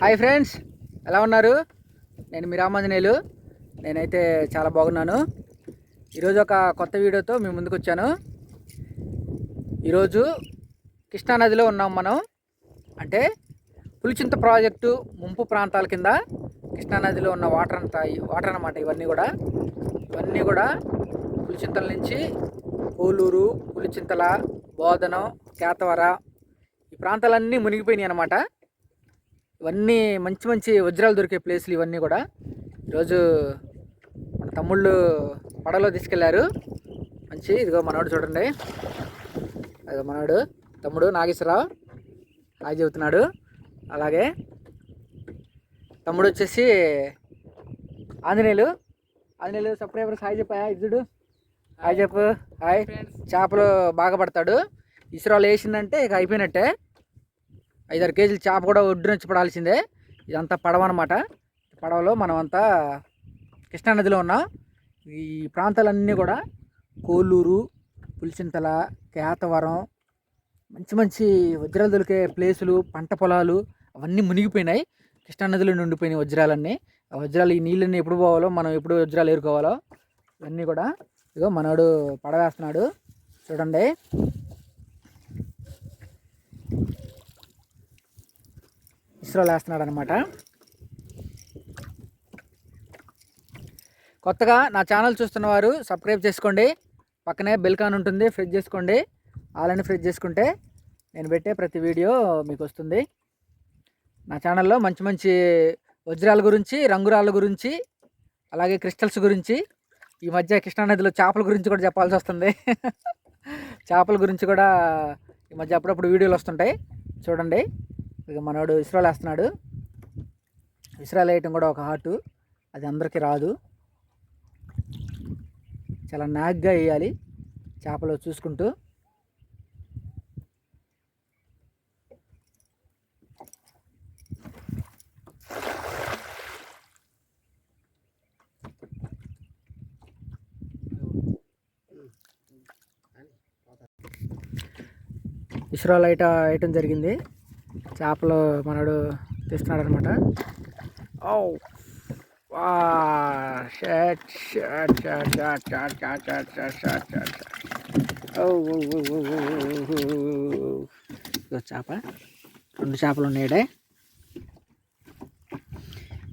Hi friends ఎలా ఉన్నారు? నేను మీ రామాంజనేయులు నేనైతే చాలా బాగున్నాను. ఈరోజు ఒక కొత్త వీడియోతో మీ ముందుకు వచ్చాను. ఈరోజు కృష్ణానదిలో ఉన్నాం మనం. అంటే పులిచింత ప్రాజెక్టు ముంపు ప్రాంతాల కింద కృష్ణానదిలో ఉన్న వాటర్ అంతా వాటర్ అన్నమాట ఇవన్నీ కూడా. ఇవన్నీ కూడా పులిచింతల నుంచి కోలూరు పులిచింతల బోధనం కేతవర ఈ ప్రాంతాలన్నీ మునిగిపోయినాయి అనమాట ఇవన్నీ మంచి మంచి వజ్రాలు దొరికే ప్లేస్లు ఇవన్నీ కూడా. ఈరోజు మన తమ్ముళ్ళు పడవలో తీసుకెళ్ళారు. మంచి ఇదిగో మనోడు చూడండి. అదిగో మనోడు తమ్ముడు నాగేశ్వరరావు. హాయ్ చెబుతున్నాడు. అలాగే తమ్ముడు వచ్చేసి ఆంజనేయులు. ఆంజనేయులు సబ్స్క్రైబర్స్ హాయ్ చెప్పా ఇద్దుడు హాయ్ చెప్పు హాయ్. చేపలు బాగా పడతాడు. ఇసురాలు వేసిందంటే ఇక అయిపోయినట్టే. ఐదారు కేజీలు చేప కూడా ఒడ్డు నుంచి పడాల్సిందే. ఇదంతా పడవ అనమాట పడవలో మనం అంతా కృష్ణానదిలో ఉన్నాం. ఈ ప్రాంతాలన్నీ కూడా కోల్లూరు పులిచింతల కేతవరం మంచి మంచి వజ్రాలు దొరికే ప్లేసులు పంట పొలాలు అవన్నీ మునిగిపోయినాయి. కృష్ణానదిలో నిండిపోయినాయి వజ్రాలన్నీ. ఆ వజ్రాలు ఈ నీళ్ళన్నీ ఎప్పుడు పోవాలో మనం ఎప్పుడు వజ్రాలు ఏరుకోవాలో ఇవన్నీ కూడా ఇగో మనోడు పడవేస్తున్నాడు. చూడండి. ఇస్రోలో వేస్తున్నాడు అనమాట కొత్తగా నా ఛానల్ చూస్తున్న వారు సబ్స్క్రైబ్ చేసుకోండి. పక్కనే బెల్కాన్ ఉంటుంది ఫ్రెష్ చేసుకోండి. ఆలని ఫ్రెష్ చేసుకుంటే నేను పెట్టే ప్రతి వీడియో మీకు వస్తుంది. నా ఛానల్లో మంచి మంచి వజ్రాల గురించి రంగురాళ్ళ గురించి అలాగే క్రిస్టల్స్ గురించి ఈ మధ్య కృష్ణానదిలో చేపల గురించి కూడా చెప్పాల్సి వస్తుంది. చేపల గురించి కూడా ఈ మధ్య అప్పుడప్పుడు వీడియోలు వస్తుంటాయి. చూడండి. ఇక మనోడు ఇస్రాలు వేస్తున్నాడు. ఇస్రాలు వేయటం కూడా ఒక హార్ట్. అది అందరికీ రాదు. చాలా నాగ్గా వేయాలి చేపలు చూసుకుంటూ. ఇస్రాల్ ఐట వేయటం జరిగింది. చేపలు మనడు తీస్తున్నాడు అనమాట ఓ చేప రెండు చేపలు ఉన్నాయడే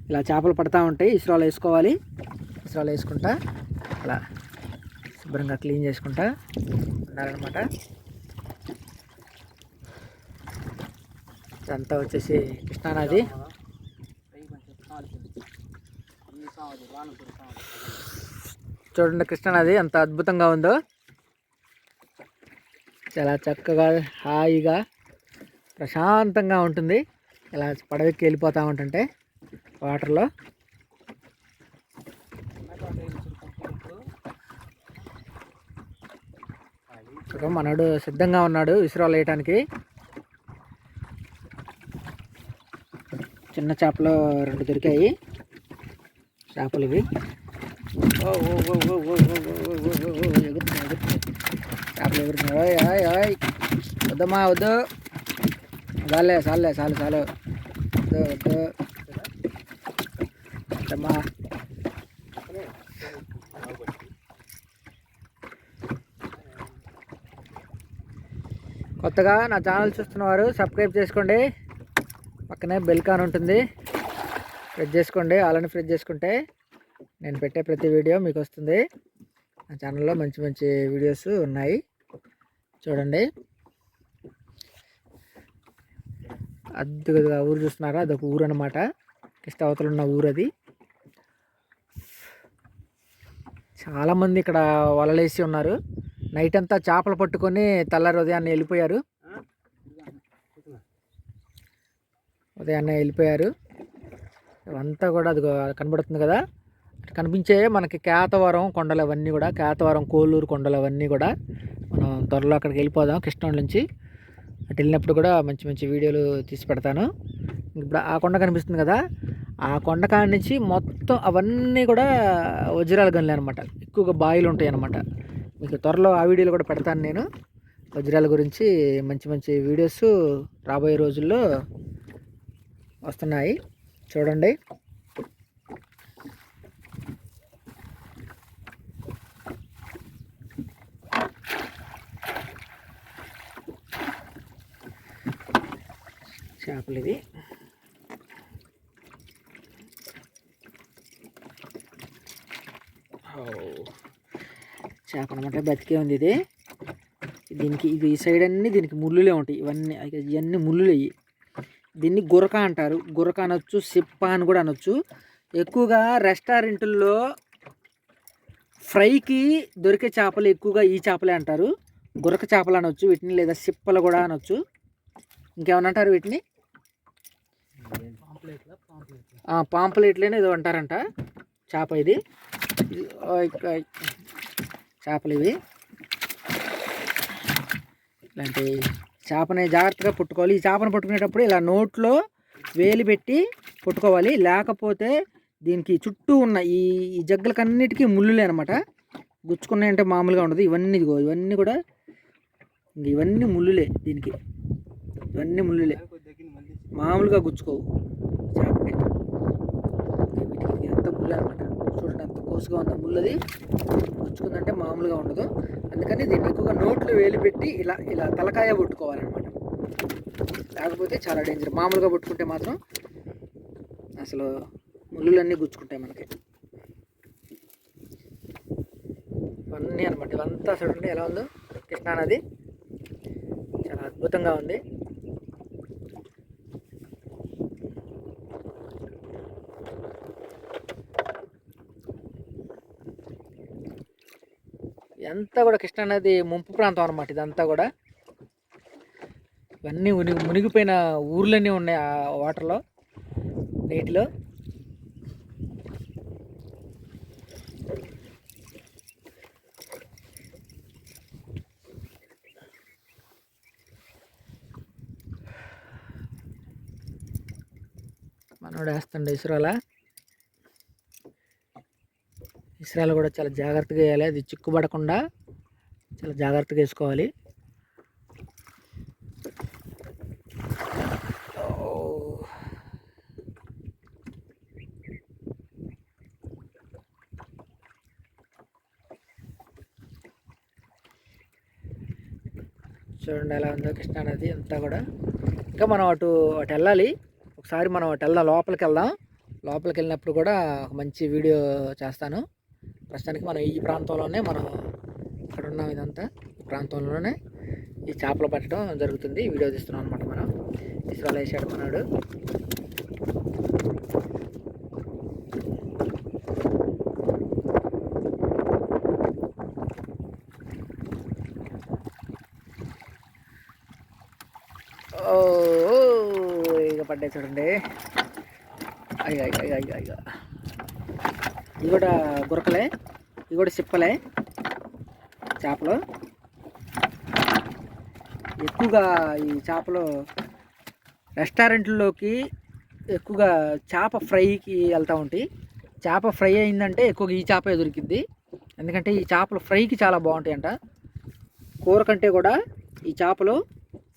ఇలా చేపలు పడతా ఉంటాయి ఇసురాలు వేసుకోవాలి ఇసురాలు వేసుకుంటా అలా శుభ్రంగా క్లీన్ చేసుకుంటా ఉన్నారనమాట ఇదంతా వచ్చేసి కృష్ణానది. చూడండి కృష్ణానది ఎంత అద్భుతంగా ఉందో. చాలా చక్కగా హాయిగా ప్రశాంతంగా ఉంటుంది. ఇలా పడవెక్కి వెళ్ళిపోతూ ఉంటుంటే వాటర్లో. మనడు సిద్ధంగా ఉన్నాడు ఇసురాలు వేయటానికి చిన్న చేపలు రెండు దొరికాయి చేపలు ఇవి చేపలు ఎగురుతున్నాయి వద్దమ్మా వద్దు చాలే చాలే చాలు చాలు వద్దు వద్దు వద్దమ్మా కొత్తగా నా ఛానల్ చూస్తున్నవారు సబ్స్క్రైబ్ చేసుకోండి పక్కనే బెల్కాన్ ఉంటుంది. ఫ్రెష్ చేసుకోండి. అలానే ఫ్రెష్ చేసుకుంటే నేను పెట్టే ప్రతి వీడియో మీకు వస్తుంది. నా ఛానల్లో మంచి మంచి వీడియోస్ ఉన్నాయి. చూడండి. అద్దుగా ఊరు చూస్తున్నారా? అదొక ఊరు అనమాట కిష్ట అవతల ఉన్న ఊరు అది. చాలామంది ఇక్కడ వలలేసి ఉన్నారు. నైట్ అంతా చేపలు పట్టుకొని తెల్లారి ఉదయాన్నే వెళ్ళిపోయారు. ఉదయాన్నే వెళ్ళిపోయారు. అంతా కూడా అది కనబడుతుంది కదా. కనిపించే మనకి కేతవరం కొండలు అవన్నీ కూడా కేతవరం కోలూరు కొండలు అవన్నీ కూడా మనం త్వరలో అక్కడికి వెళ్ళిపోదాం కృష్ణుడి నుంచి. అటు వెళ్ళినప్పుడు కూడా మంచి మంచి వీడియోలు తీసి పెడతాను. ఇప్పుడు ఆ కొండ కనిపిస్తుంది కదా. ఆ కొండ కాడి నుంచి మొత్తం అవన్నీ కూడా వజ్రాల గనులు అనమాట ఎక్కువగా బాయిలు ఉంటాయి అనమాట మీకు త్వరలో ఆ వీడియోలు కూడా పెడతాను నేను. వజ్రాల గురించి మంచి మంచి వీడియోస్ రాబోయే రోజుల్లో వస్తున్నాయి. చూడండి. చేపలు ఇవి. చేప అనమాట బతికే ఉంది ఇది. దీనికి ఇది ఈ సైడ్ అన్నీ దీనికి ముళ్ళులే ఉంటాయి. ఇవన్నీ ఇవన్నీ ముళ్ళులు అయ్యి దీన్ని గురక అంటారు. గురక అనొచ్చు సిప్ప అని కూడా అనొచ్చు. ఎక్కువగా రెస్టారెంట్లో ఫ్రైకి దొరికే చేపలు ఎక్కువగా ఈ చేపలే అంటారు. గురక చేపలు అనొచ్చు వీటిని లేదా సిప్పలు కూడా అనొచ్చు. ఇంకేమన్నా అంటారు వీటిని? పాంప్లెట్లేనే ఏదో అంటారంట. చేప ఇది. చేపలు ఇవి. ఇలాంటి చేపని జాగ్రత్తగా పుట్టుకోవాలి. ఈ చేపను పట్టుకునేటప్పుడు ఇలా నోట్లో వేలు పెట్టి పుట్టుకోవాలి. లేకపోతే దీనికి చుట్టూ ఉన్న ఈ ఈ జగ్గలకన్నిటికీ ముళ్ళులే అనమాట గుచ్చుకున్నాయంటే మామూలుగా ఉండదు. ఇవన్నీ ఇదిగో ఇవన్నీ కూడా ఇవన్నీ ముళ్ళులే దీనికి. ఇవన్నీ ముళ్ళులే. మామూలుగా గుచ్చుకోవు. చేపకి. ఎంత ముళ్ళు అనమాట చూడండి ఎంత కోసుగా ఉందో ముళ్ళది గుచ్చుకుందంటే మామూలుగా ఉండదు. అందుకని దీన్ని ఎక్కువగా నోట్లో వేలు పెట్టి ఇలా ఇలా తలకాయ పుట్టుకోవాలన్నమాట లేకపోతే చాలా డేంజర్ మామూలుగా పుట్టుకుంటే మాత్రం అసలు ముళ్ళులన్నీ గుచ్చుకుంటాయి మనకి. ఇవన్నీ అనమాట ఇవంతా చూడండి ఎలా ఉందో. కృష్ణానది. చాలా అద్భుతంగా ఉంది. ఇదంతా కూడా కృష్ణానది ముంపు ప్రాంతం అనమాట ఇదంతా కూడా. ఇవన్నీ మునిగి మునిగిపోయిన ఊర్లన్నీ ఉన్నాయి ఆ వాటర్లో నీటిలో. మనోడు వేస్తుండే ఇసురాలా ఇసురాలు కూడా చాలా జాగ్రత్తగా వేయాలి. అది చిక్కుపడకుండా చాలా జాగ్రత్తగా వేసుకోవాలి. చూడండి ఎలా ఉందో కృష్ణానది అంతా కూడా. ఇంకా మనం అటు అటు వెళ్ళాలి. ఒకసారి మనం అటు వెళ్దాం. లోపలికి వెళ్దాం. లోపలికి వెళ్ళినప్పుడు కూడా మంచి వీడియో చేస్తాను. ప్రస్తుతానికి మనం ఈ ప్రాంతంలోనే మనం ఇక్కడ ఉన్నాం ఇదంతా. ఈ ప్రాంతంలోనే ఈ చేపలు పట్టడం జరుగుతుంది. వీడియో తీస్తున్నాం అనమాట మనం. ఇసురాలు వేసాడు మనడు. ఓ ఇక పడ్డాయి చూడండి అయ్యా అయ్యా అయ్యా అయ్యా. ఇది ఇవి కూడా గురకలే ఇవి కూడా సిప్పలే చేపలు. ఎక్కువగా ఈ చేపలు రెస్టారెంట్లోకి ఎక్కువగా చేప ఫ్రైకి వెళ్తూ ఉంటాయి చేప ఫ్రై అయిందంటే ఎక్కువగా ఈ చేపే దొరికిద్ది. ఎందుకంటే ఈ చేపలు ఫ్రైకి చాలా బాగుంటాయి అంట కూర కంటే కూడా ఈ చేపలు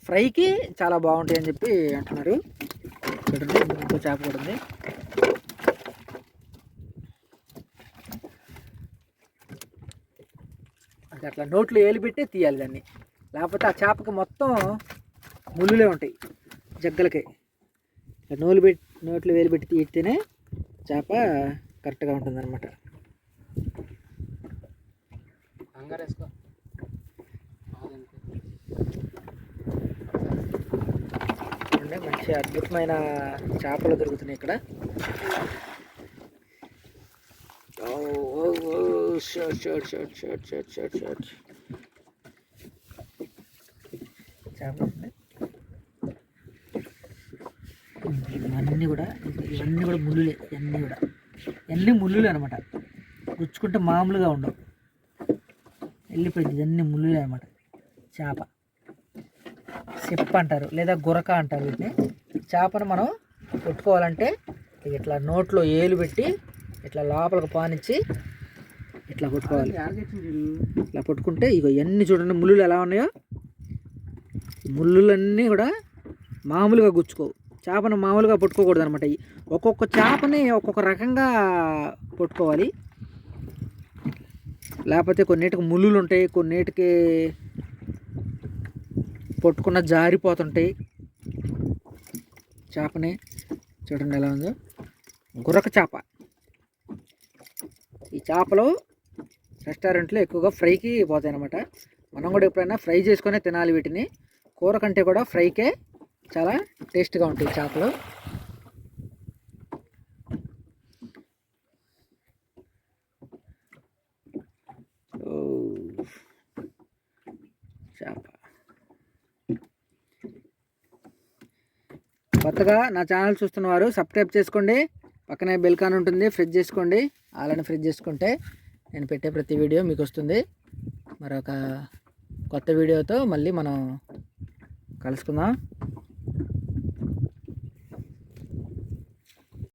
ఫ్రైకి చాలా బాగుంటాయి అని చెప్పి అంటున్నారు. చూడండి ఇంకో చేప కూడా ఉంది. అది అట్లా నోట్లో ఏలు పెట్టి తీయాలి దాన్ని. లేకపోతే ఆ చేపకి మొత్తం ముళ్ళులే ఉంటాయి జగ్గలకి. ఇట్లా నూలు పెట్టి నోట్లో వేలు పెట్టి తీస్తేనే చేప కరెక్ట్గా ఉంటుంది అనమాట చూడండి మంచి అద్భుతమైన చేపలు దొరుకుతున్నాయి ఇక్కడ ఓ ఓ ఓ shirt shirt shirt shirt shirt shirt shirt ఇవన్నీ కూడా ఇవన్నీ కూడా ముళ్ళులే ఇవన్నీ కూడా. ఇవన్నీ ముళ్ళులే అనమాట గుచ్చుకుంటే మామూలుగా ఉండవు. వెళ్ళిపోయింది ఇవన్నీ ముళ్ళులే అనమాట చేప. సిప్ అంటారు లేదా గురక అంటారు వీటిని. చేపను మనం కొట్టుకోవాలంటే ఇట్లా నోట్లో ఏలు పెట్టి ఇట్లా లోపలికి పానిచ్చి ఇట్లా కొట్టుకోవాలి. ఇట్లా పట్టుకుంటే ఇగో ఇవన్నీ చూడండి ముళ్ళులు ఎలా ఉన్నాయో. ముళ్ళులన్నీ కూడా మామూలుగా గుచ్చుకోవు. చేపను మామూలుగా పట్టుకోకూడదు అనమాట ఒక్కొక్క చేపని ఒక్కొక్క రకంగా పట్టుకోవాలి లేకపోతే కొన్నిటికి ముళ్ళులు ఉంటాయి కొన్నిటికి పట్టుకున్న జారిపోతుంటాయి. చేపని చూడండి ఎలా ఉందో. గుర్రక చేప. ఈ చేపలు రెస్టారెంట్లో ఎక్కువగా ఫ్రైకి పోతాయి అనమాట మనం కూడా ఎప్పుడైనా ఫ్రై చేసుకునే తినాలి వీటిని. కూర కంటే కూడా ఫ్రైకే చాలా టేస్ట్గా ఉంటాయి చేపలు. చేప. కొత్తగా నా ఛానల్ చూస్తున్నవారు సబ్స్క్రైబ్ చేసుకోండి. పక్కనే బెల్కాన్ ఉంటుంది ఫ్రిడ్జ్ చేసుకోండి. అలానే ఫ్రిడ్జ్ చేసుకుంటే నేను పెట్టే ప్రతి వీడియో మీకు వస్తుంది మరొక కొత్త వీడియోతో మళ్ళీ మనం కలుసుకుందాం.